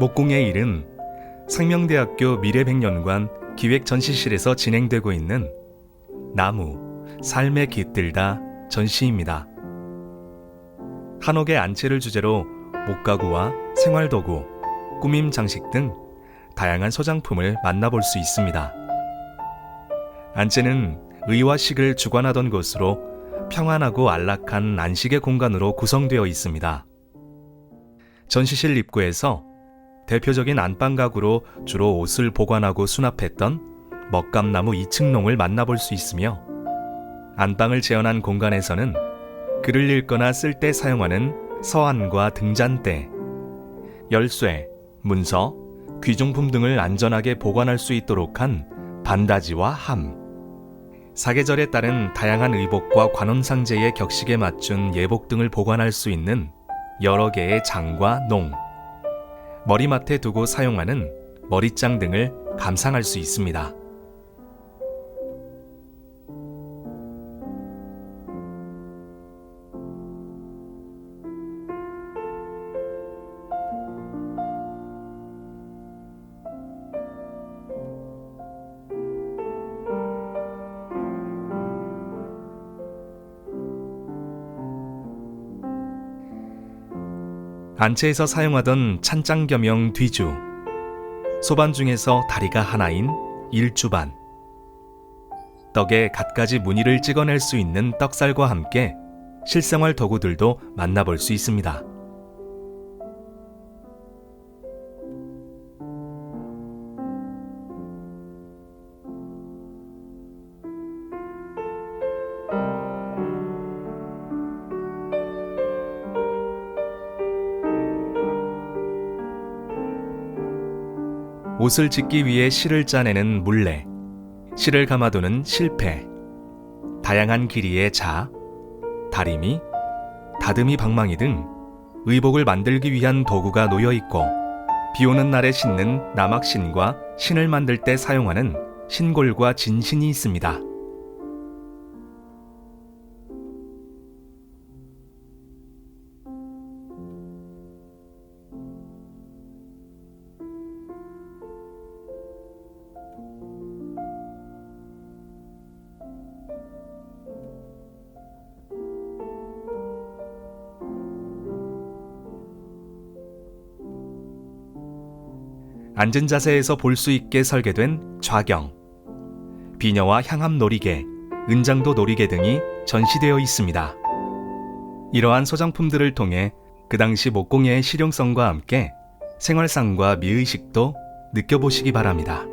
목공의 일은 상명대학교 미래백년관 기획전시실에서 진행되고 있는 나무, 삶에 깃들다 전시입니다. 한옥의 안채를 주제로 목가구와 생활도구, 꾸밈 장식 등 다양한 소장품을 만나볼 수 있습니다. 안채는 의와 식을 주관하던 곳으로 평안하고 안락한 안식의 공간으로 구성되어 있습니다. 전시실 입구에서 대표적인 안방 가구로 주로 옷을 보관하고 수납했던 먹감나무 2층농을 만나볼 수 있으며 안방을 재현한 공간에서는 글을 읽거나 쓸 때 사용하는 서안과 등잔대, 열쇠, 문서, 귀중품 등을 안전하게 보관할 수 있도록 한 반다지와 함, 사계절에 따른 다양한 의복과 관원상제의 격식에 맞춘 예복 등을 보관할 수 있는 여러 개의 장과 농, 머리맡에 두고 사용하는 머리장 등을 감상할 수 있습니다. 안채에서 사용하던 찬장 겸용 뒤주, 소반 중에서 다리가 하나인 일주반, 떡에 갖가지 무늬를 찍어낼 수 있는 떡살과 함께 실생활 도구들도 만나볼 수 있습니다. 옷을 짓기 위해 실을 짜내는 물레, 실을 감아두는 실패, 다양한 길이의 자, 다리미, 다듬이 방망이 등 의복을 만들기 위한 도구가 놓여 있고 비 오는 날에 신는 남학신과 신을 만들 때 사용하는 신골과 진신이 있습니다. 앉은 자세에서 볼 수 있게 설계된 좌경, 비녀와 향암 놀이개, 은장도 놀이개 등이 전시되어 있습니다. 이러한 소장품들을 통해 그 당시 목공예의 실용성과 함께 생활상과 미의식도 느껴보시기 바랍니다.